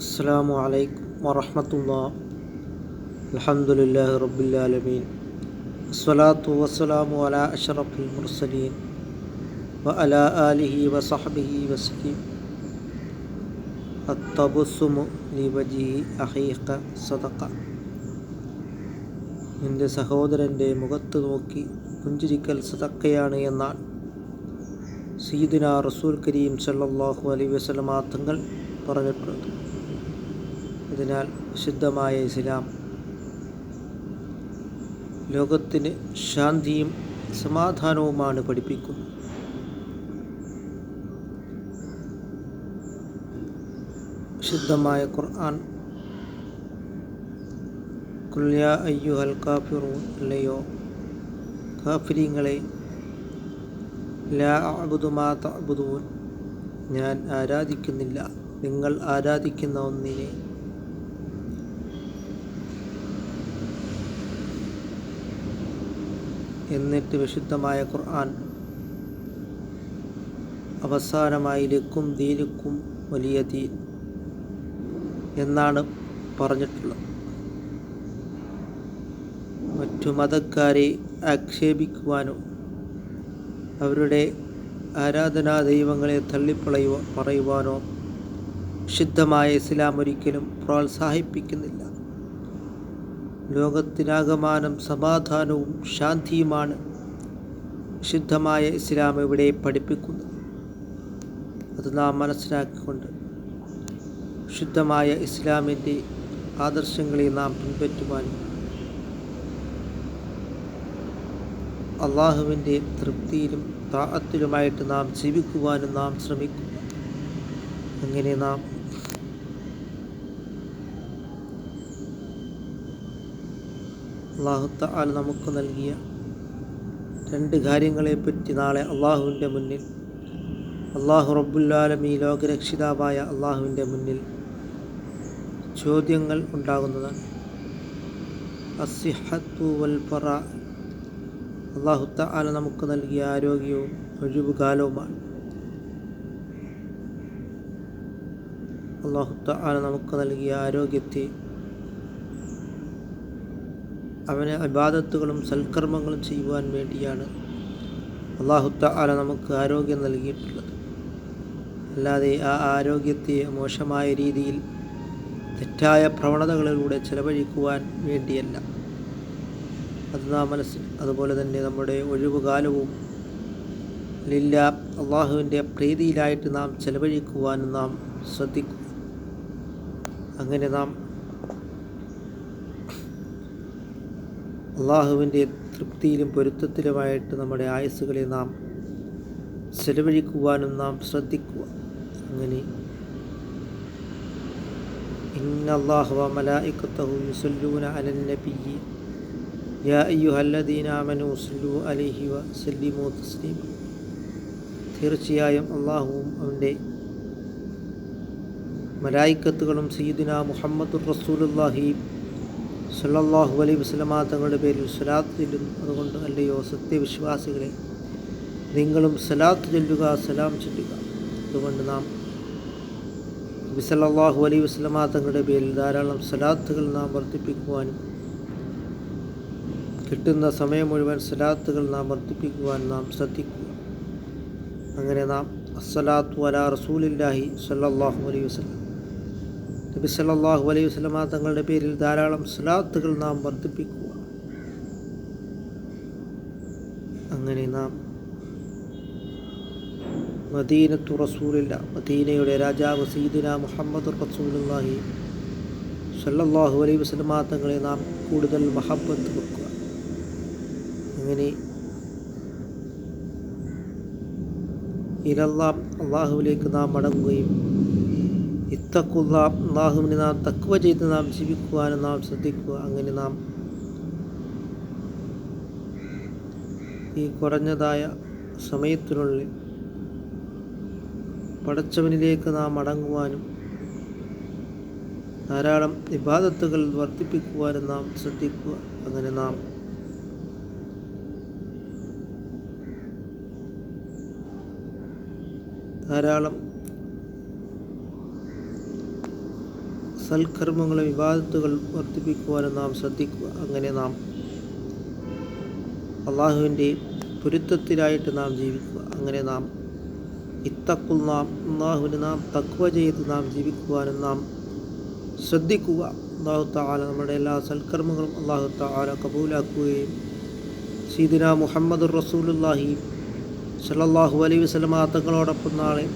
അസ്സാം വലൈക്കും വറഹമത്തുള്ള. അലഹമുല്ലാ റബുല്ലാലമീൻ അസ്വലാത്തു വസ്സലാമു അല അഷറഫുൽ മുർസലീൻ വ അല ആലിഹി വസഹബിഹി വസഹീം അത്തബുസുമു ലിബജി അഹീഖ സദക്ക നിന്റെ സഹോദരന്റെ മുഖത്ത് നോക്കി പുഞ്ചിരിക്കൽ സതക്കയാണ് എന്നാണ്. സീദിന റസൂൽ കരീം സല്ലാഹു അലൈ വസലമാ തങ്ങൾ പറഞ്ഞിട്ടുള്ളത്. അതിനാൽ ശുദ്ധമായ ഇസ്ലാം ലോകത്തിന് ശാന്തിയും സമാധാനവുമാണ് പഠിപ്പിക്കുന്നത് ശുദ്ധമായ ഖുർആൻ കുല്യ അയ്യു അൽ കാഫിറൂൻ അല്ലയോ? കാഫിരിങ്ങളെ ലാ അബുദുമാ തബുദൂൻ ഞാൻ ആരാധിക്കുന്നില്ല. നിങ്ങൾ ആരാധിക്കുന്ന ഒന്നിനെ എന്നിട്ട് വിശുദ്ധമായ ഖുർആൻ അവസാനമായി ലക്കും ദീനുക്കും വലിയ ദീൻ എന്നാണ് പറഞ്ഞിട്ടുള്ളത്. മറ്റു മതക്കാരെ ആക്ഷേപിക്കുവാനോ അവരുടെ ആരാധനാ ദൈവങ്ങളെ തള്ളിപ്പളയുവാ പറയുവാനോ ശുദ്ധമായ ഇസ്ലാം ഒരിക്കലും പ്രോത്സാഹിപ്പിക്കുന്നില്ല. ലോകത്തിനാകമാനം സമാധാനവും ശാന്തിയുമാണ് ശുദ്ധമായ ഇസ്ലാം ഇവിടെ പഠിപ്പിക്കുന്നത്. അത് നാം മനസ്സിലാക്കിക്കൊണ്ട് ശുദ്ധമായ ഇസ്ലാമിന്റെ ആദർശങ്ങളെ നാം പിൻപറ്റുവാനും അള്ളാഹുവിന്റെ തൃപ്തിയിലും താഅത്തിലുമായിട്ട് നാം ജീവിക്കുവാനും നാം ശ്രമിക്കും. അങ്ങനെ നാം അള്ളാഹു താല നമുക്ക് നൽകിയ രണ്ട് കാര്യങ്ങളെപ്പറ്റി നാളെ അള്ളാഹുവിന്റെ മുന്നിൽ അള്ളാഹു റബ്ബുല്ലാലമി ലോകരക്ഷിതാവായ അള്ളാഹുവിന്റെ മുന്നിൽ ചോദ്യങ്ങൾ ഉണ്ടാകുന്നതാണ്. അസിഹത്തു വൽ ഫറ. അള്ളാഹു താല നമുക്ക് നൽകിയ ആരോഗ്യവും ഒഴിവുകാലവുമാണ്. അള്ളാഹു താല നമുക്ക് നൽകിയ ആരോഗ്യത്തെ അവന് അബാദത്തുകളും സൽക്കർമ്മങ്ങളും ചെയ്യുവാൻ വേണ്ടിയാണ് അള്ളാഹുത്ത ആല നമുക്ക് ആരോഗ്യം നൽകിയിട്ടുള്ളത്. അല്ലാതെ ആ ആരോഗ്യത്തെ മോശമായ രീതിയിൽ തെറ്റായ പ്രവണതകളിലൂടെ ചെലവഴിക്കുവാൻ വേണ്ടിയല്ല. അത് നാം മനസ്സിൽ അതുപോലെ തന്നെ നമ്മുടെ ഒഴിവുകാലവും ലില്ല അള്ളാഹുവിന്റെ പ്രീതിയിലായിട്ട് നാം ചെലവഴിക്കുവാനും നാം ശ്രദ്ധിക്കും അങ്ങനെ നാം അള്ളാഹുവിന്റെ തൃപ്തിയിലും പൊരുത്തത്തിലുമായിട്ട് നമ്മുടെ ആയുസ്സുകളെ നാം ചെലവഴിക്കുവാനും നാം ശ്രദ്ധിക്കുക. അങ്ങനെ തീർച്ചയായും അള്ളാഹുവും അവന്റെ മലായിക്കത്തുകളും സയ്യിദിന മുഹമ്മദ് റസൂലുല്ലാഹി സല്ലല്ലാഹു അലൈഹി വസല്ലമ തങ്ങളുടെ പേരിൽ സലാത്ത് ചൊല്ലുന്നു അതുകൊണ്ട് അല്ലയോ സത്യവിശ്വാസികളെ നിങ്ങളും സലാത്ത് ചൊല്ലുക സലാം ചൊല്ലുക. അതുകൊണ്ട് നാം നബി സല്ലല്ലാഹു അലൈഹി വസല്ലമ തങ്ങളുടെ പേരിൽ ധാരാളം സലാത്തുകൾ നാം വർദ്ധിപ്പിക്കുവാനും കിട്ടുന്ന സമയം മുഴുവൻ സലാത്തുകൾ നാം വർദ്ധിപ്പിക്കുവാൻ നാം ശ്രദ്ധിക്കുക. അങ്ങനെ നാം അസ്സലാത്തു അല റസൂലില്ലാഹി സല്ലാഹു അലൈഹി വസല്ലം. നബി സല്ലല്ലാഹു അലൈഹി വസല്ലമ തങ്ങളുടെ പേരിൽ ധാരാളം സലാത്തുകൾ നാം വർദ്ധിപ്പിക്കുക. അങ്ങനെ നാം മദീനത്തു റസൂലില്ല മദീനയുടെ രാജാവ് സീദിന മുഹമ്മദ് റസൂലുള്ളാഹി സല്ലല്ലാഹു അലൈഹി വസല്ലമ തങ്ങളെ നാം കൂടുതൽ മഹബത്ത് വെക്കുക. അങ്ങനെ ഇരല്ലാം അള്ളാഹുവിലേക്ക് നാം മടങ്ങുകയും ഇത്തക്കുള്ള നാം തക്കുവ ചെയ്ത് നാം ജീവിക്കുവാനും നാം ശ്രദ്ധിക്കുക. അങ്ങനെ നാം ഈ കുറഞ്ഞതായ സമയത്തിനുള്ളിൽ പടച്ചവനിലേക്ക് നാം അടങ്ങുവാനും ധാരാളം വിവാദത്തുകൾ വർദ്ധിപ്പിക്കുവാനും നാം ശ്രദ്ധിക്കുക. അങ്ങനെ നാം ധാരാളം സൽക്കർമ്മങ്ങളും വിവാദത്തുകൾ വർദ്ധിപ്പിക്കുവാനും നാം ശ്രദ്ധിക്കുക അങ്ങനെ നാം അള്ളാഹുവിന്റെ പൊരുത്തത്തിലായിട്ട് നാം ജീവിക്കുക. അങ്ങനെ നാം ഇത്തക്കുൽ നാം അള്ളാഹുവിന് നാം തക്വ ചെയ്ത് നാം ജീവിക്കുവാനും നാം ശ്രദ്ധിക്കുക. അള്ളാഹു താല നമ്മുടെ എല്ലാ സൽക്കർമ്മങ്ങളും അള്ളാഹു താല കബൂലാക്കുകയും സീദിന മുഹമ്മദ് റസൂലുല്ലാഹി സലല്ലാഹു അലൈ വസല്ലമ തങ്ങളോടൊപ്പം നാളെ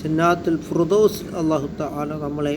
ജന്നാത്തുൽ ഫുർദോസ് അള്ളാഹു താല നമ്മളെ